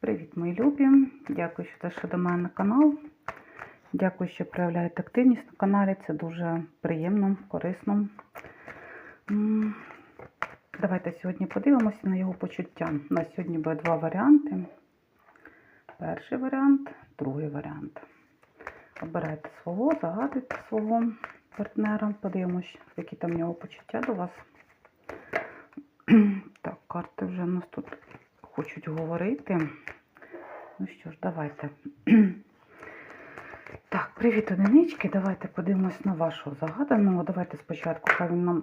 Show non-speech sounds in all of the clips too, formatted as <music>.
Привіт, мої любі! Дякую, що зайшли до мене на канал. Дякую, що проявляєте активність на каналі. Це дуже приємно, корисно. Давайте сьогодні подивимося на його почуття. У нас сьогодні буде два варіанти. Перший варіант, другий варіант. Обирайте свого, загадуйте свого партнера. Подивимось, які там в нього почуття до вас. <clears throat> Так, карти вже у нас тут хочуть говорити. Ну що ж, давайте. <clears throat> Так, привіт, одинички. Давайте подивимось на вашого загаданого. Давайте спочатку, хай він нам.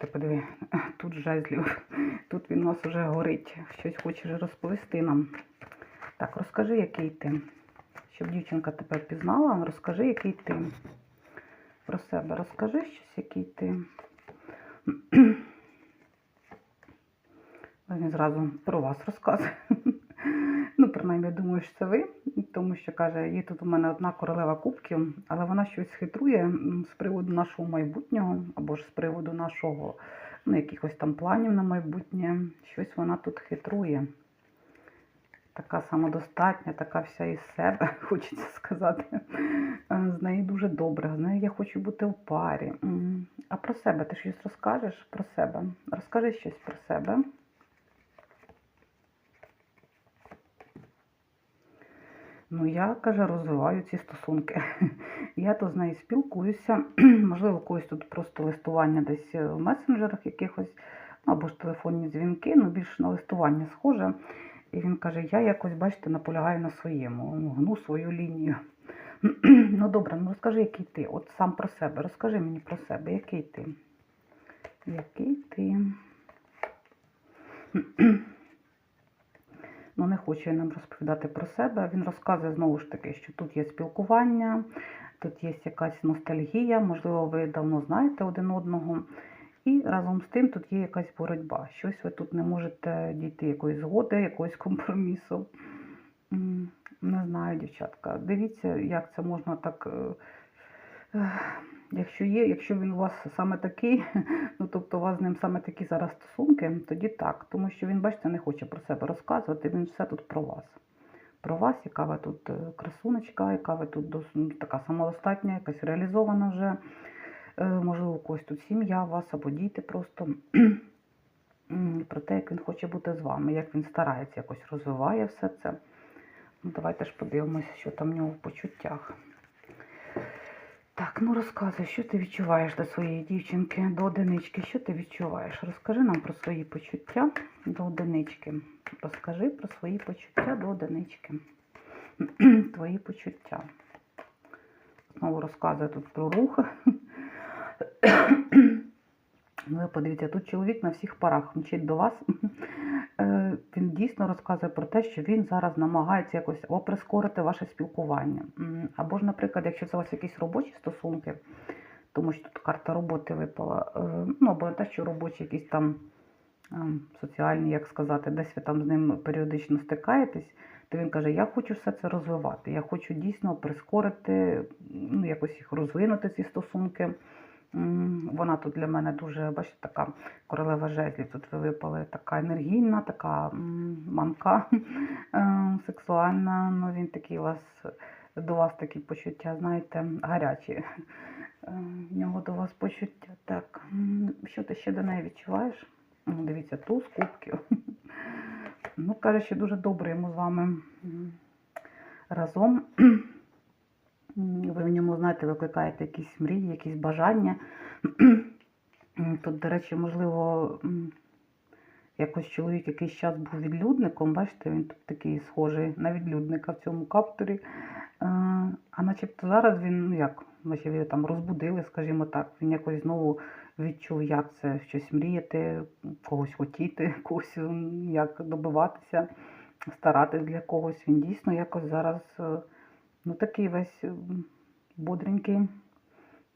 Ти подиви, <clears throat> тут жезлів. <clears throat> Тут він у нас вже горить. Щось хоче розповісти нам. Так, розкажи, який ти. Щоб дівчинка тебе пізнала, розкажи, який ти. Про себе розкажи щось, який ти. Він зразу про вас розказує. Ну, принаймні, думаю, що це ви, тому що каже, є тут у мене одна королева кубків, але вона щось хитрує з приводу нашого майбутнього, або ж з приводу нашого, ну, якихось там планів на майбутнє. Щось вона тут хитрує. Така самодостатня, така вся із себе, <laughs> хочеться сказати. Е, З нею дуже добре, з нею я хочу бути в парі. А про себе ти щось розкажеш про себе? Розкажи щось про себе. Ну, я, каже, розвиваю ці стосунки. <laughs> Я то з нею спілкуюся. <clears throat> Можливо, когось тут просто листування десь в месенджерах якихось, ну, або ж телефонні дзвінки, ну більш на листування схоже. І він каже, я якось, бачите, наполягаю на своєму, ну, гну свою лінію. <clears throat> Ну добре, ну розкажи, який ти. От сам про себе. Розкажи мені про себе, який ти. Який ти. <clears throat> Ну, не хоче нам розповідати про себе. Він розказує знову ж таки, що тут є спілкування, тут є якась ностальгія, можливо, ви давно знаєте один одного. І разом з тим тут є якась боротьба. Щось ви тут не можете дійти якоїсь згоди, якогось компромісу. Не знаю, дівчатка. Дивіться, як це можна так. Якщо є, якщо він у вас саме такий, <laughs> ну тобто у вас з ним саме такі зараз стосунки, тоді так. Тому що він, бачите, не хоче про себе розказувати, він все тут про вас. Про вас, яка ви тут е, красунечка, яка ви тут ну, така самодостатня, якась реалізована вже. Е, Можливо, у когось тут сім'я у вас або діти просто. <clears throat> Про те, як він хоче бути з вами, як він старається, якось розвиває все це. Ну, давайте ж подивимося, що там в нього в почуттях. Так, ну розказуй, що ти відчуваєш до своєї дівчинки, до одинички. Що ти відчуваєш? Розкажи нам про свої почуття до одинички. Розкажи про свої почуття до одинички. <clears throat> Твої почуття. Знову розказує тут про рух. <clears throat> Ну, подивіться, тут чоловік на всіх парах мчить до вас. Е, Він дійсно розказує про те, що він зараз намагається якось або прискорити ваше спілкування. Або ж, наприклад, якщо це у вас якісь робочі стосунки, тому що тут карта роботи випала, е, ну або те, що робочі якісь там ем, соціальні, як сказати, десь ви там з ним періодично стикаєтесь, то він каже, я хочу все це розвивати, я хочу дійсно прискорити, ну якось їх розвинути, ці стосунки. Вона тут для мене дуже, бачите, така королева жезлів. Тут ви випали така енергійна, така манка <laughs> е, сексуальна. Ну, він такий у вас до вас такі почуття, знаєте, гарячі. Е, В нього до вас почуття. Так, що ти ще до неї відчуваєш? Ну, Дивіться, туз кубків. <laughs> Ну, каже, що дуже добре йому з вами разом. Ви в ньому, знаєте, викликаєте якісь мрії, якісь бажання. <clears throat> Тут, до речі, можливо, якось чоловік якийсь час був відлюдником, бачите, він тут такий схожий на відлюдника в цьому каптурі. Е, А начебто зараз він, ну як, наче ви там розбудили, скажімо так, він якось знову відчув, як це щось мріяти, когось хотіти, <laughs> когось як добиватися, старатись для когось. Він дійсно якось зараз. е, Ну, такий весь бодренький.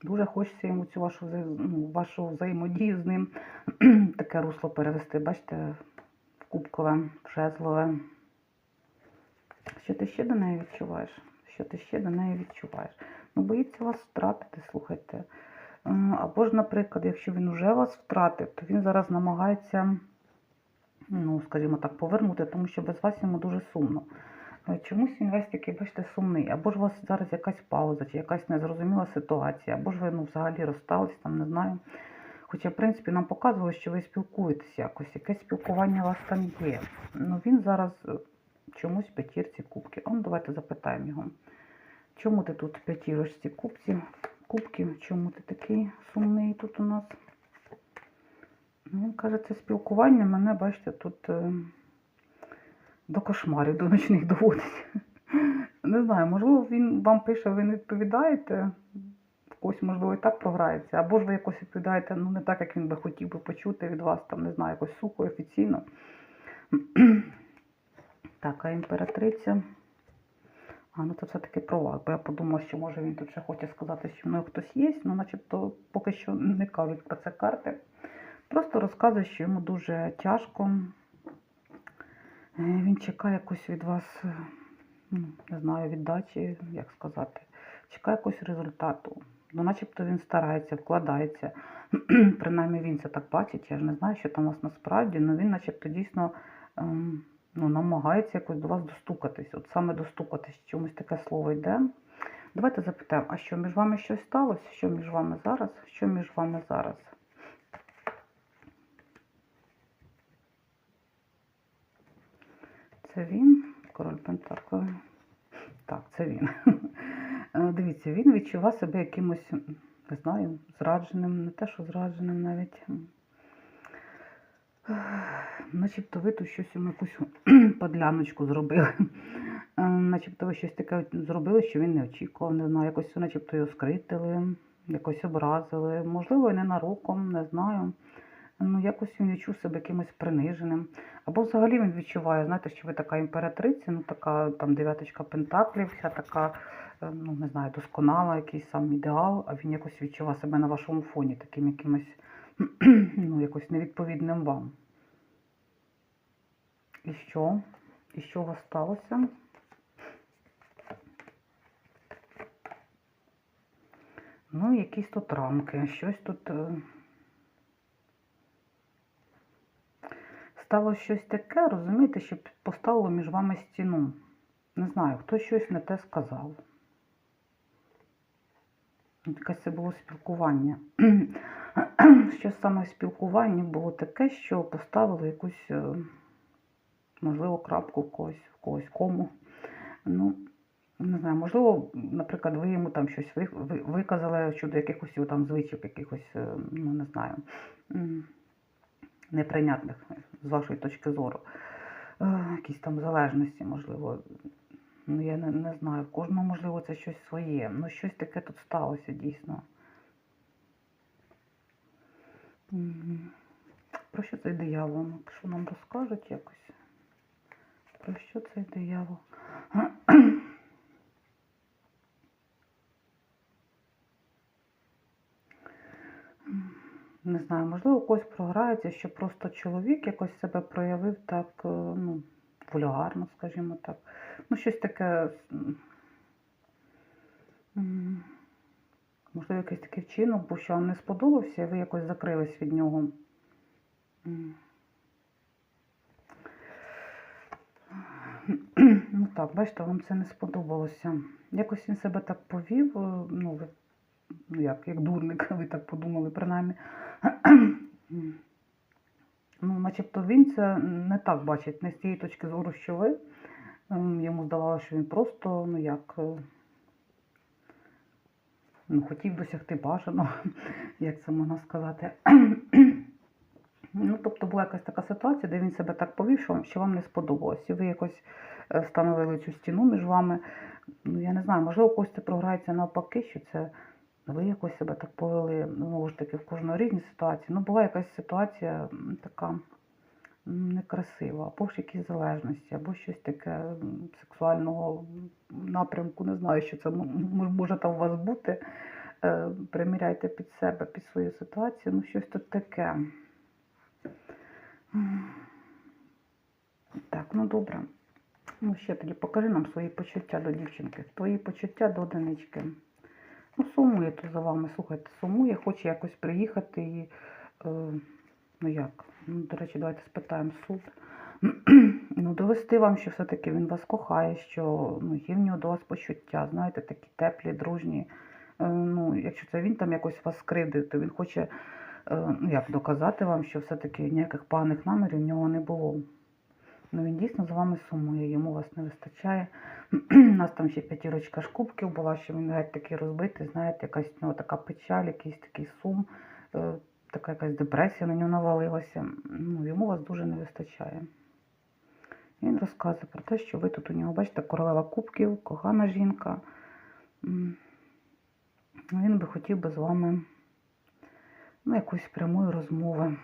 Дуже хочеться йому цю вашу, ну, вашу взаємодію з ним <clears throat> таке русло перевести. Бачите, в кубкове, в жезлове. Що ти ще до неї відчуваєш? Що ти ще до неї відчуваєш? Ну, боїться вас втратити, слухайте. Або ж, наприклад, якщо він вже вас втратив, то він зараз намагається ну, скажімо так, повернути, тому що без вас йому дуже сумно. Е, Чомусь він весь такий, бачите, сумний. Або ж у вас зараз якась пауза, чи якась незрозуміла ситуація, або ж ви ну, взагалі розстались, там не знаю. Хоча, в принципі, нам показували, що ви спілкуєтесь якось, якесь спілкування у вас там є. Ну він зараз е, чомусь в п'ятірці кубки. Он давайте запитаємо його. Чому ти тут в п'ятірочці кубці, кубків? Чому ти такий сумний тут у нас? Ну, Він каже, це спілкування мене, бачите, тут е, до кошмарів, до ночних доводить. Не знаю, можливо, він вам пише, ви не відповідаєте. В можливо, і так програється. Або ж ви якось відповідаєте, ну не так, як він би хотів би почути від вас, там, не знаю, якось сухо, офіційно. Так, а імператриця. А, ну це все-таки про вас, бо я подумала, що може він тут ще хоче сказати, що нього хтось є, ну начебто поки що не кажуть про це карти. Просто розказує, що йому дуже тяжко. Е, Він чекає якось від вас, е, ну, не знаю, віддачі, як сказати, чекає якогось результату. Ну, начебто він старається, вкладається. <clears throat> Принаймні він це так бачить. Я ж не знаю, що там у вас насправді, але він начебто дійсно ем, ну, намагається якось до вас достукатись. От саме достукатись, чомусь таке слово йде. Давайте запитаємо, а що між вами щось сталося? Що між вами зараз? Що між вами зараз? Це він, король Пентаклів. Так, це він. <laughs> Е, Дивіться, він відчував себе якимось, не знаю, зрадженим, не те, що зрадженим навіть. Начебто ви тут щось йому якусь <clears throat> подляночку зробили. Е, Начебто ви щось таке зробили, що він не очікував, не знаю, якось начебто його скритили, якось образили. Можливо, і ненароком, не знаю. Ну, якось він відчув себе якимось приниженим. Або взагалі він відчуває, знаєте, що ви така імператриця, ну така там дев'яточка пентаклів, вся така, е, ну не знаю, досконала, якийсь сам ідеал, а він якось відчував себе на вашому фоні, таким якимось, <clears throat> ну, якось невідповідним вам. І що? І що у вас сталося? Ну, якісь тут рамки, щось тут. е, Стало щось таке, розумієте, що поставило між вами стіну. Не знаю, хтось щось не те сказав. Якесь це було спілкування. <clears throat> Що саме в спілкуванні було таке, що поставили якусь, е, можливо, крапку в когось, в когось кому. Ну, не знаю, можливо, наприклад, ви йому там щось ви- ви- виказали щодо якихось там звичок, якихось, е, ну не знаю, неприйнятних з вашої точки зору. Е, Якісь там залежності, можливо. Ну, я не, не знаю. В кожного, можливо, це щось своє. Ну, щось таке тут сталося дійсно. Про що цей диявол? Ну, Що нам розкажуть якось? Про що цей диявол? Не знаю, можливо, когось програється, що просто чоловік якось себе проявив так, е, ну, вульгарно, скажімо так. Ну, щось таке. Можливо, якийсь такий вчинок, був, що вам не сподобався, і ви якось закрились від нього. Ну так, бачите, вам це не сподобалося. Якось він себе так повів, е, ну, ви, ну як, як дурник, <laughs> ви так подумали, принаймні. Ну, начебто він це не так бачить, не з тієї точки зору, що ви. Ем, Йому здавалося, що він просто, ну як, е, ну, хотів досягти бажаного, <laughs> як це можна сказати. Ну, тобто була якась така ситуація, де він себе так повів, що, що вам не сподобалось. І ви якось е, встановили цю стіну між вами. Ну, я не знаю, можливо, когось це програється навпаки, що це ви якось себе так повели, ну, знову ж таки, в кожної різні ситуації. Ну, була якась ситуація така некрасива, або ж якісь залежності, або щось таке сексуального напрямку, не знаю, що це може там у вас бути. Е, Приміряйте під себе, під свою ситуацію, ну щось тут таке. Так, ну добре. Ну, ще тоді покажи нам свої почуття до дівчинки. Твої почуття до одинички. Ну, сумує тут за вами, слухайте, сумує, хоче якось приїхати і, е, Ну як? Ну, до речі, давайте спитаємо суд. <clears throat> Ну, довести вам, що все-таки він вас кохає, що ну, є в нього до вас почуття, знаєте, такі теплі, дружні. Е, Ну, якщо це він там якось вас скривдив, то він хоче е, ну, як доказати вам, що все-таки ніяких поганих намірів в нього не було. Ну, він дійсно за вами сумує, йому вас не вистачає. <clears throat> У нас там ще п'ятірочка шкубків була, що він геть такий розбитий, знаєте, якась в нього така печаль, якийсь такий сум, е, така якась депресія на нього навалилася. Ну, йому вас дуже не вистачає. Він розказує про те, що ви тут у нього, бачите, королева кубків, кохана жінка. Він би хотів би з вами ну, якоїсь прямої розмови,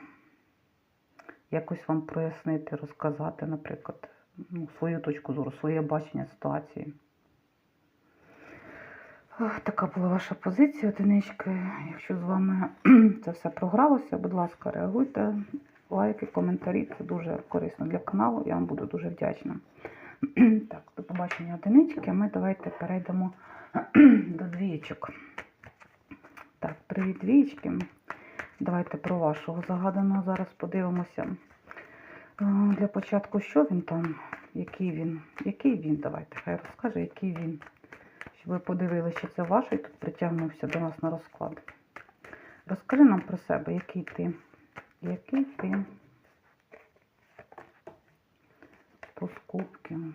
якось вам прояснити, розказати, наприклад, ну, свою точку зору, своє бачення ситуації. Така була ваша позиція, одинички. Якщо з вами <clears throat> це все програлося, будь ласка, реагуйте. Лайки, коментарі це дуже корисно для каналу. Я вам буду дуже вдячна. <clears throat> Так, до побачення одинички. Ми давайте перейдемо <clears throat> до двієчок. Так, привіт, двієчки. Давайте про вашого загаданого зараз подивимося. Е, Для початку, що він там, який він, який він, давайте, хай розкаже, який він. Щоб ви подивилися, що це ваш, і тут притягнувся до нас на розклад. Розкажи нам про себе, який ти. Який ти? Туз кубків.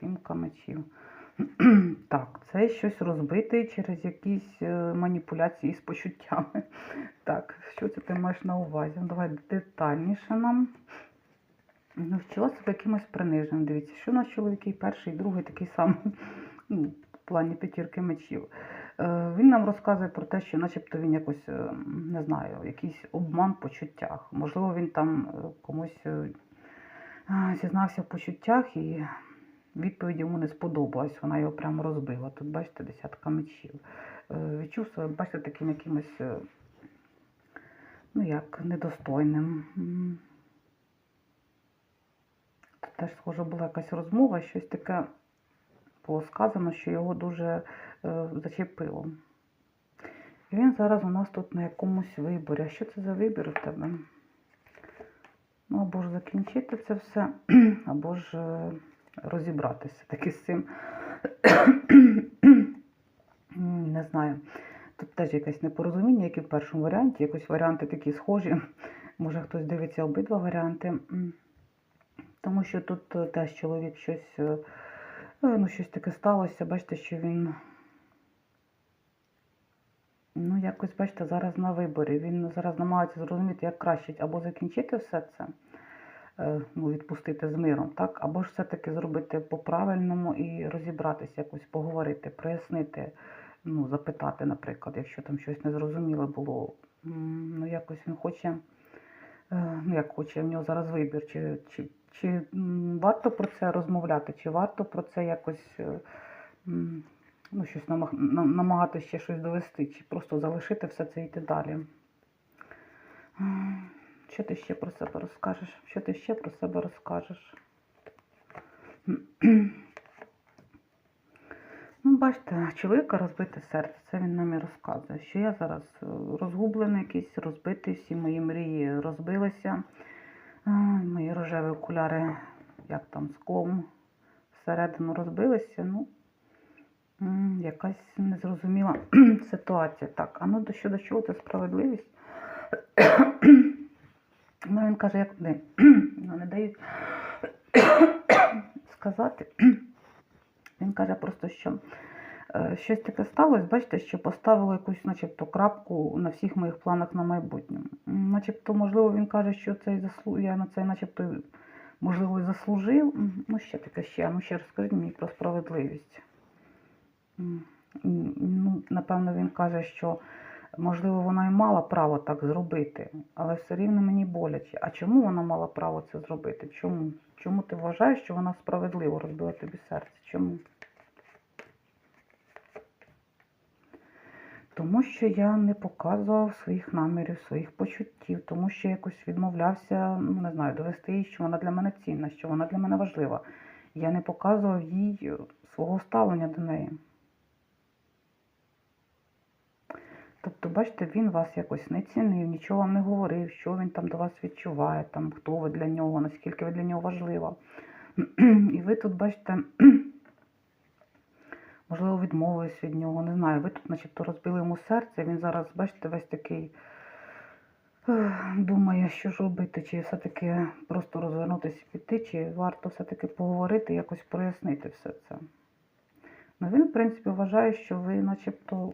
Сімка мечів. <clears throat> Так, це щось розбите через якісь е, маніпуляції з почуттями. <laughs> Так, що це ти маєш на увазі? Ну, Давай детальніше нам. Ну, вчила себе якимось приниженим. Дивіться, що у нас чоловік і перший, і другий такий самий, <laughs> ну, в плані п'ятірки мечів. Е, Він нам розказує про те, що начебто він якось, е, не знаю, якийсь обман в почуттях. Можливо, він там комусь зізнався в почуттях і відповідь йому не сподобалась, вона його прямо розбила. Тут, бачите, десятка мечів. Е, Відчув себе, бачите, таким якимось, е, ну як, недостойним. Тут теж, схоже, була якась розмова, щось таке було сказано, що його дуже е, зачепило. І він зараз у нас тут на якомусь виборі. А що це за вибір у тебе? Ну, або ж закінчити це все, <clears throat> або ж розібратися таки з цим. Не знаю. Тут теж якесь непорозуміння, як і в першому варіанті. Якось варіанти такі схожі. Може хтось дивиться обидва варіанти. Тому що тут е, теж чоловік щось, е, е, ну, щось таке сталося. Бачите, що він. Ну, якось, бачите, зараз на виборі. Він зараз намагається зрозуміти, як краще або закінчити все це, ну, відпустити з миром, так, або ж все-таки зробити по-правильному і розібратися, якось поговорити, прояснити, ну, запитати, наприклад, якщо там щось незрозуміле було. Ну, якось він хоче, е, ну, як хоче, в нього зараз вибір, чи, чи, чи варто про це розмовляти, чи варто про це якось. е, ну, щось намагатися ще щось довести, чи просто залишити все це і йти далі. Що ти ще про себе розкажеш? Що ти ще про себе розкажеш? <clears throat> Ну, бачите, чоловіка розбите серце, це він нам і розказує, що я зараз е, розгублений якийсь, розбитий, всі мої мрії розбилися. Мої рожеві окуляри, як там, склом всередину розбилися. Ну, Якась незрозуміла <clears throat> ситуація. Так, а ну до щодо чого це справедливість? <clears throat> ну, він каже, як не, ну, не дають сказати. Він каже просто, що е, щось таке сталося, бачите, що поставило якусь, начебто, крапку на всіх моїх планах на майбутнє. Начебто, можливо, він каже, що це і заслу... я на це начебто, можливо, і заслужив. Ну, ще таке ще, ну ще розкажіть мені про справедливість. Ну, напевно, він каже, що можливо вона і мала право так зробити, але все рівно мені боляче. А чому вона мала право це зробити? Чому? Чому ти вважаєш, що вона справедливо розбила тобі серце? Чому? Тому що я не показував своїх намірів, своїх почуттів, тому що якось відмовлявся, ну не знаю, довести їй, що вона для мене цінна, що вона для мене важлива. Я не показував їй е, свого ставлення до неї. Тобто, бачите, він вас якось не цінив, нічого вам не говорив, що він там до вас відчуває, там, хто ви для нього, наскільки ви для нього важлива. І ви тут, бачите, <clears throat> можливо, відмовились від нього, не знаю. Ви тут, начебто, розбили йому серце, він зараз, бачите, весь такий думає, що ж робити, чи все-таки просто розвернутися і піти, чи варто все-таки поговорити, якось прояснити все це. Ну, він, в принципі, вважає, що ви начебто,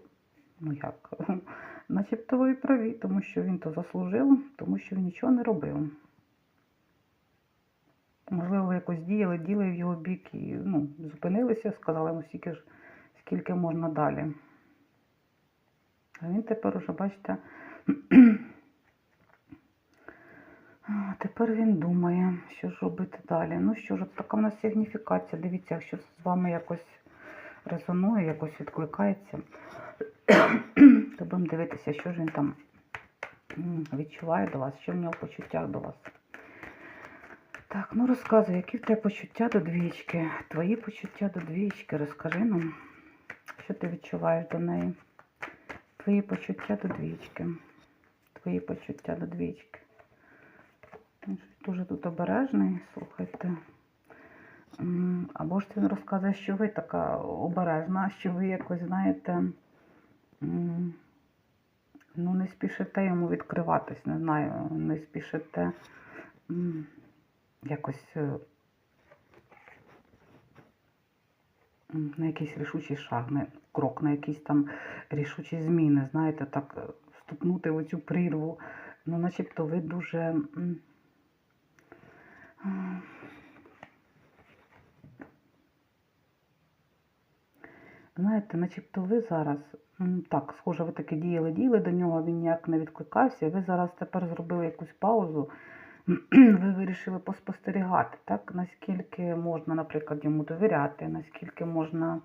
ну як, <laughs> начебто ви праві, тому що він то заслужив, тому що він нічого не робив. Можливо, якось діяли, діли в його бік і ну, зупинилися, сказали йому стільки ж, скільки можна далі. А він тепер уже, бачите, <clears throat> тепер він думає, що ж робити далі. Ну що ж, така в нас сигніфікація. Дивіться, якщо з вами якось резонує, якось відкликається, то будемо дивитися, що ж він там відчуває до вас, що в нього в почуттях до вас. Так, ну розказуй, які в тебе почуття до двічки? Твої почуття до двічки, розкажи нам, що ти відчуваєш до неї. Твої почуття до двічки. Твої почуття до двічки. Дуже тут обережний, слухайте. Або ж він розказує, що ви така обережна, що ви якось, знаєте, ну, не спішите йому відкриватись, не знаю, не спішите якось е, на якийсь рішучий шаг, на крок, на якісь там рішучі зміни, знаєте, так е, вступнути в оцю прірву. Ну, начебто ви дуже. Знаєте, начебто ви зараз, так, схоже, ви таки діяли, діяли до нього, він ніяк не відкликався, ви зараз тепер зробили якусь паузу, <clears throat> ви вирішили поспостерігати, так, наскільки можна, наприклад, йому довіряти, наскільки можна,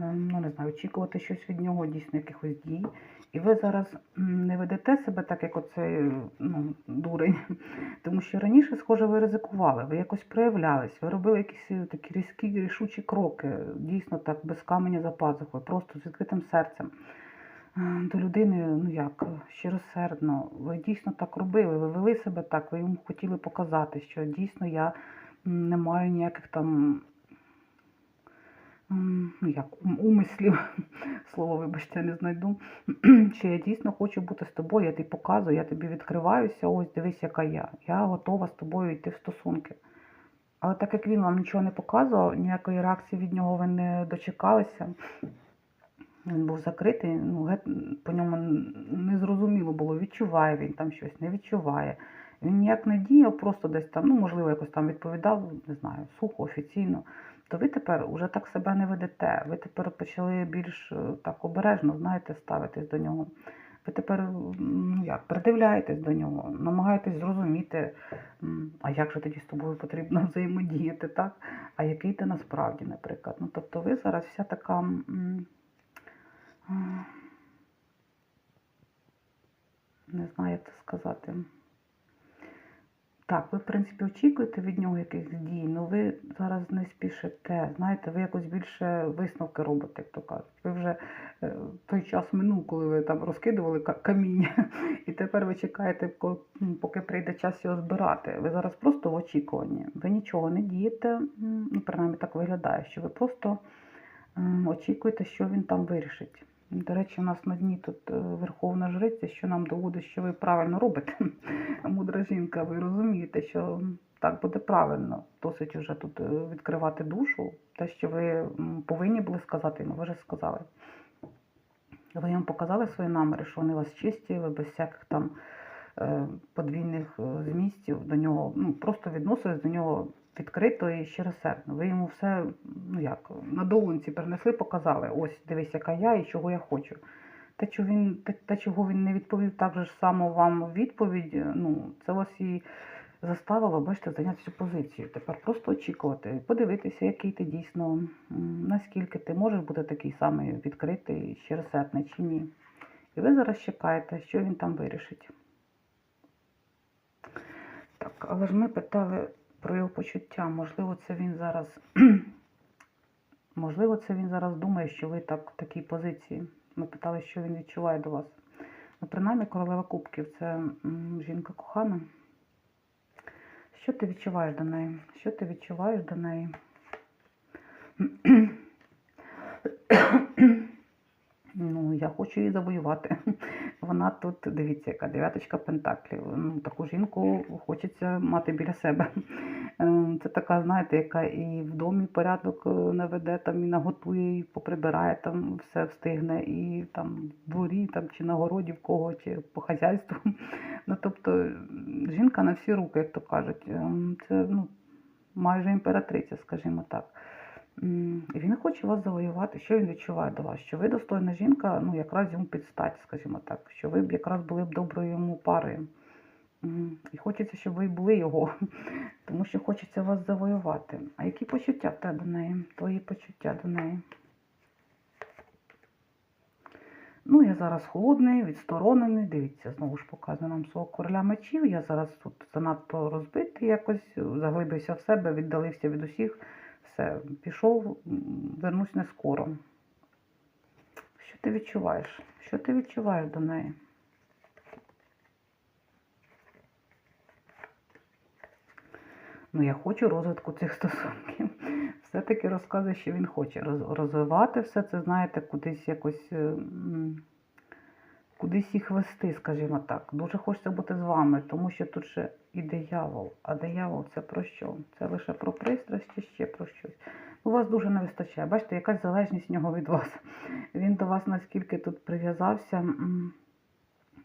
ну не знаю, очікувати щось від нього, дійсно якихось дій. І ви зараз не ведете себе так, як оцей ну, дурень, <laughs> тому що раніше, схоже, ви ризикували, ви якось проявлялись, ви робили якісь е, такі різкі, рішучі кроки, дійсно так, без каменя за пазухою, просто з відкритим серцем. Е, До людини, ну як, щиросердно, ви дійсно так робили, ви вели себе так, ви йому хотіли показати, що дійсно я не маю ніяких там як, умислів, <laughs> слово, вибачте, не знайду, <clears throat> що я дійсно хочу бути з тобою, я тобі показую, я тобі відкриваюся, ось дивись, яка я. Я готова з тобою йти в стосунки. Але так як він вам нічого не показував, ніякої реакції від нього ви не дочекалися. Він був закритий, ну, по ньому не зрозуміло було, відчуває він там щось, не відчуває. Він ніяк не діяв, просто десь там, ну, можливо, якось там відповідав, не знаю, сухо, офіційно. То ви тепер уже так себе не ведете. Ви тепер почали більш е, так обережно, знаєте, ставитись до нього. Ви тепер ну як, придивляєтесь до нього, намагаєтесь зрозуміти, а як же тоді з тобою потрібно <laughs> взаємодіяти, так? А який ти насправді, наприклад. Ну, тобто ви зараз вся така. Не знаю, як це сказати. Так, ви, в принципі, очікуєте від нього якихось дій, але ви зараз не спішите. Знаєте, ви якось більше висновки робите, як то кажуть. Ви вже е, той час минув, коли ви там розкидували ка- каміння, <laughs> і тепер ви чекаєте, поки прийде час його збирати. Ви зараз просто в очікуванні. Ви нічого не дієте, ну, принаймні так виглядає, що ви просто очікуєте, що він там вирішить. До речі, у нас на дні тут е, Верховна Жриця, що нам доводить, що ви правильно робите. <laughs> Мудра жінка, ви розумієте, що так буде правильно. Досить уже тут е, відкривати душу. Те, що ви повинні були сказати, ну ви вже сказали. Ви йому показали свої наміри, що вони вас чисті, ви без всяких там е, подвійних змістів до нього, ну просто відносились до нього відкрито і щиросердно. Ви йому все, ну як, на долонці принесли, показали, ось дивись, яка я і чого я хочу. Те, що він, те, те, чого він не відповів так же само вам відповідь, ну, це вас і заставило, бачите, зайняти цю позицію. Тепер просто очікувати, подивитися, який ти дійсно, наскільки ти можеш бути такий самий відкритий, щиросердний чи ні. І ви зараз чекаєте, що він там вирішить. Так, але ж ми питали про його почуття. Можливо, це він зараз. <clears throat> Можливо, це він зараз думає, що ви так в такій позиції. Ми питали, що він відчуває до вас. Ну, принаймні королева кубків це жінка кохана. Що ти відчуваєш до неї? Що ти відчуваєш до неї? <clears throat> <clears throat> Ну, я хочу її завоювати. <laughs> Вона тут, дивіться, яка дев'яточка пентаклів. Ну, таку жінку хочеться мати біля себе. <laughs> Ем, Це така, знаєте, яка і в домі порядок е, наведе, там і наготує, і поприбирає, там все встигне, і там в дворі, там чи на городі в кого, чи по хазяйству. <laughs> Ну, тобто, жінка на всі руки, як то кажуть. Ем, Це ну, майже імператриця, скажімо так. Він хоче вас завоювати. Що він відчуває до вас? Що ви достойна жінка, ну якраз йому підстать, скажімо так, що ви б якраз були б доброю йому парою. І хочеться, щоб ви були його, <laughs> тому що хочеться вас завоювати. А які почуття в тебе до неї? Твої почуття до неї? Ну, я зараз холодний, відсторонений. Дивіться, знову ж показує нам свого короля мечів. Я зараз тут занадто розбитий якось, заглибився в себе, віддалився від усіх. Все, пішов, вернусь не скоро. Що ти відчуваєш? Що ти відчуваєш до неї? Ну, я хочу розвитку цих <laughs> стосунків. Все-таки розказує, що він хоче розвивати все це, знаєте, кудись якось. Кудись їх вести, скажімо так. Дуже хочеться бути з вами, тому що тут ще і диявол. А диявол це про що? Це лише про пристрасть чи ще про щось. У вас дуже не вистачає. Бачите, якась залежність нього від вас. Він до вас наскільки тут прив'язався,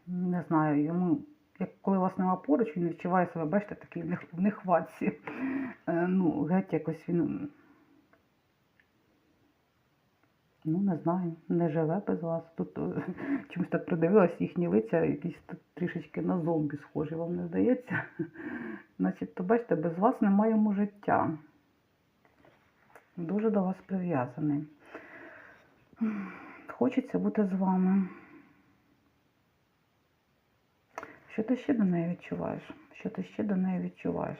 не знаю, йому, як коли вас нема поруч, він відчуває себе, бачите, такий в нехватці. Е, Ну, геть якось він. Ну, не знаю, не живе без вас. Тут е, <laughs> чомусь так придивилась їхні лиця, якісь тут трішечки на зомбі схожі, вам не здається? <laughs> Значить, то бачите, без вас немає йому життя. Дуже до вас прив'язаний. <sighs> Хочеться бути з вами. Що ти ще до неї відчуваєш? Що ти ще до неї відчуваєш?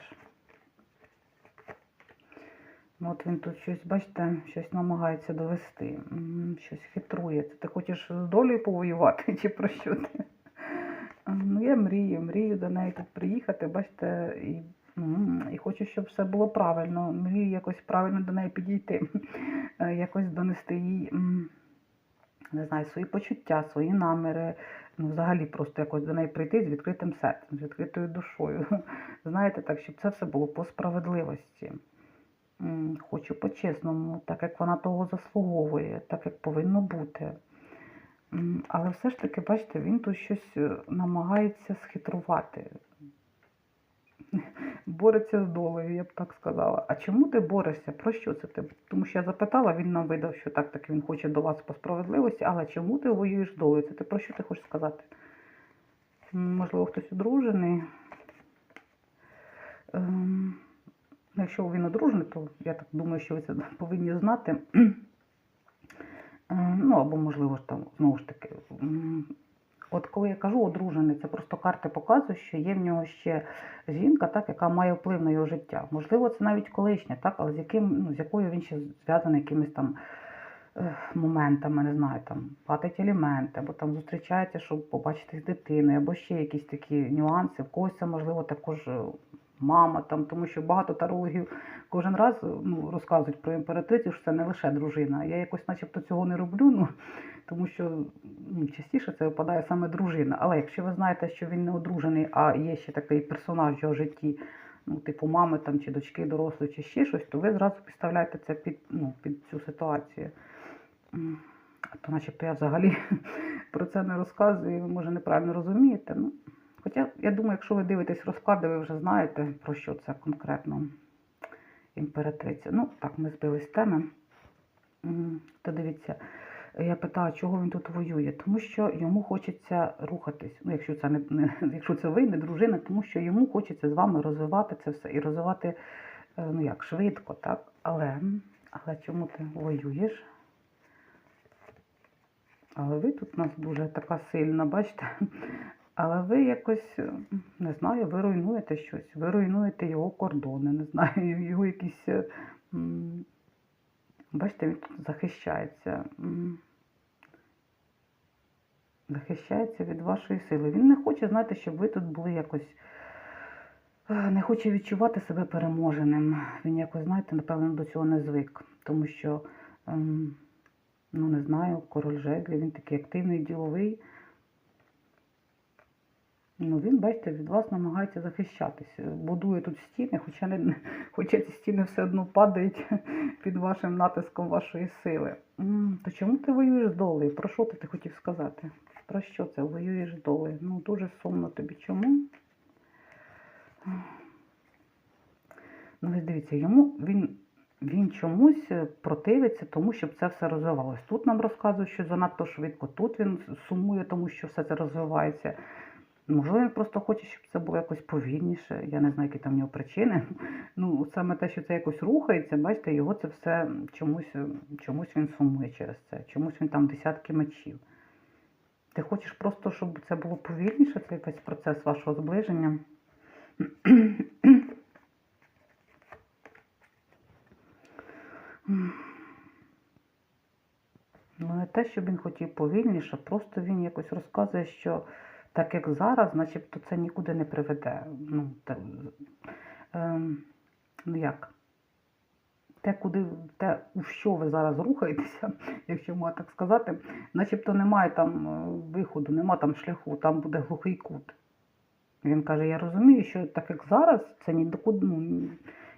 Ну, от він тут щось, бачите, щось намагається довести, щось хитрує. Ти хочеш з долею повоювати, чи про що ти? Ну, я мрію, мрію до неї тут приїхати, бачите, і, і хочу, щоб все було правильно. Мрію якось правильно до неї підійти, Е, якось донести їй, не знаю, свої почуття, свої наміри. Ну, взагалі просто якось до неї прийти з відкритим серцем, з відкритою душою. Знаєте, так, щоб це все було по справедливості. Хочу по-чесному, так як вона того заслуговує, так як повинно бути. Але все ж таки, бачите, він тут щось е, намагається схитрувати. <laughs> Бореться з долею, я б так сказала. А чому ти борешся? Про що це ти? Тому що я запитала, він нам видав, що так таки він хоче до вас по справедливості, але чому ти воюєш долею? Це ти про що ти хочеш сказати? Можливо, хтось одружений. Ем, Якщо він одружений, то я так думаю, що ви це <laughs> повинні знати. Е, Ну, або, можливо, там, знову ж таки, от коли я кажу одружений, це просто карти показують, що є в нього ще жінка, так, яка має вплив на його життя. Можливо, це навіть колишня, так, але з, яким, ну, з якою він ще зв'язаний якимись там е, моментами, не знаю, там платить аліменти, або там зустрічається, щоб побачити з дитиною, або ще якісь такі нюанси. В когось це, можливо, також е, мама, там, тому що багато тарологів кожен раз ну, розказують про імператрицю, що це не лише дружина. Я якось начебто цього не роблю, ну, тому що ну, частіше це випадає саме дружина. Але якщо ви знаєте, що він не одружений, а є ще такий персонаж в його житті, ну, типу мами там, чи дочки дорослої, чи ще щось, то ви зразу підставляєте це під, ну, під цю ситуацію. А то начебто я взагалі <laughs> про це не розказую, і ви може неправильно розумієте. Ну, хоча, я думаю, якщо ви дивитесь розклади, ви вже знаєте, про що це конкретно імператриця. Ну, так, ми збились з теми. То дивіться, я питала, чого він тут воює, тому що йому хочеться рухатись. Ну, якщо це не, не якщо це ви, не дружина, тому що йому хочеться з вами розвивати це все і розвивати е, ну як швидко, так? Але, але чому ти воюєш? Але ви тут у нас дуже така сильна, бачите? Але ви якось, е, не знаю, ви руйнуєте щось, ви руйнуєте його кордони, не знаю, <laughs> його якісь. е, Бачите, він тут захищається. Захищається від вашої сили. Він не хоче, знаєте, щоб ви тут були якось. е, Не хоче відчувати себе переможеним. Він якось, знаєте, напевно, до цього не звик. Тому що, ем, ну не знаю, король жеглі, він такий активний, діловий. Ну, він, бачите, від вас намагається захищатися. Будує тут стіни, хоча, не, <laughs> хоча ці стіни все одно падають <laughs> під вашим натиском вашої сили. То чому ти воюєш з долею? Про що ти, хотів сказати? Про що це воюєш з долею? Ну, дуже сумно тобі. Чому? Ну, ось дивіться, йому він, він чомусь е, противиться тому, щоб це все розвивалось. Тут нам розказують, що занадто швидко, тут він сумує, тому що все це розвивається. Можливо, він просто хоче, щоб це було якось повільніше. Я не знаю, які там в нього причини. <laughs> Ну, саме те, що це якось рухається, бачите, його це все чомусь, е, чомусь він сумує через це, чомусь він там десятки мечів. Ти хочеш просто, щоб це було повільніше, цей весь процес вашого зближення. <clears throat> Ну, не те, щоб він хотів повільніше, просто він якось розказує, що так як зараз, начебто це нікуди не приведе. Ну, те, ем, ну як? Те, куди, те, у що ви зараз рухаєтеся, <laughs> якщо можна так сказати, начебто немає там е, виходу, немає там шляху, там буде глухий кут. Він каже, я розумію, що так як зараз, це ні до ну,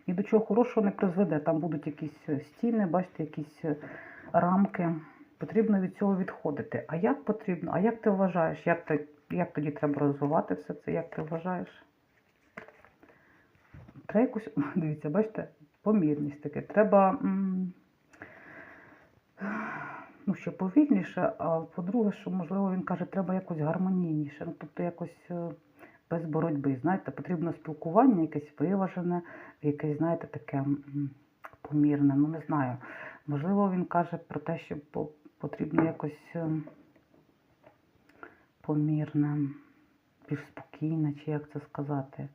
ні до чого хорошого не призведе. Там будуть якісь е, стіни, бачите, якісь е, рамки. Потрібно від цього відходити. А як потрібно? А як ти вважаєш? Як, ти, як тоді треба розвивати все це? Як ти вважаєш? Треба якусь, <laughs> дивіться, бачите, помірність таке. Треба, ну, що повільніше, а по-друге, що, можливо, він каже, треба якось гармонійніше. Ну, тобто якось е, без боротьби. Знаєте, потрібно спілкування, якесь виважене, якесь, знаєте, таке помірне. Ну, не знаю. Можливо, він каже про те, що потрібно якось е, помірне, більш спокійне, чи як це сказати.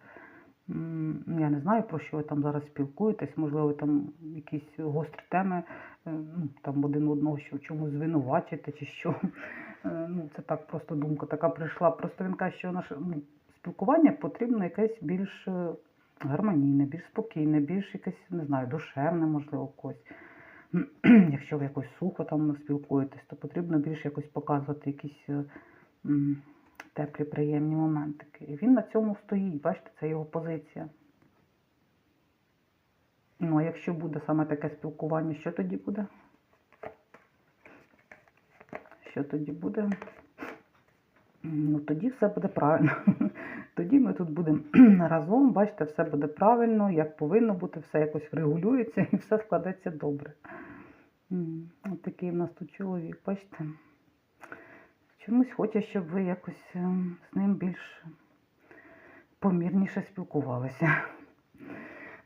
Я не знаю, про що ви там зараз спілкуєтесь, можливо, там якісь гострі теми, е, ну, там один одного що в чомусь звинувачите чи що. Е, Ну, це так просто думка така прийшла. Просто він каже, що наше ну, спілкування потрібно якесь більш е, гармонійне, більш спокійне, більш якесь, не знаю, душевне, можливо, когось. <clears throat> Якщо ви якось сухо там спілкуєтесь, то потрібно більше якось показувати якісь теплі, приємні моментики. І він на цьому стоїть, бачите, це його позиція. Ну, а якщо буде саме таке спілкування, що тоді буде? Що тоді буде? Ну, тоді все буде правильно. <laughs> Тоді ми тут будемо <clears throat> разом, бачите, все буде правильно, як повинно бути, все якось регулюється <laughs> і все складеться добре. От такий в нас тут чоловік, бачите. Чомусь хоче, щоб ви якось е, з ним більш помірніше спілкувалися.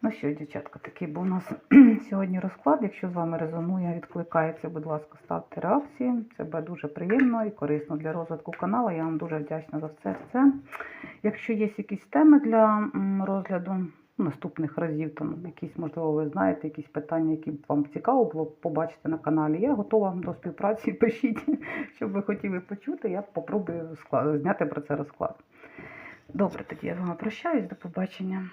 Ну що, дівчатка, такий був у нас <clears throat> сьогодні розклад. Якщо з вами резонує, відкликається, будь ласка, ставте реакції. Це буде дуже приємно і корисно для розвитку каналу. Я вам дуже вдячна за все це. Якщо є якісь теми для розгляду наступних разів, там якісь, можливо, ви знаєте, якісь питання, які б вам цікаво було побачити на каналі, я готова до співпраці. <laughs> Пишіть, щоб ви хотіли почути. Я попробую зняти про це розклад. Добре, тоді я з вами прощаюсь. До побачення.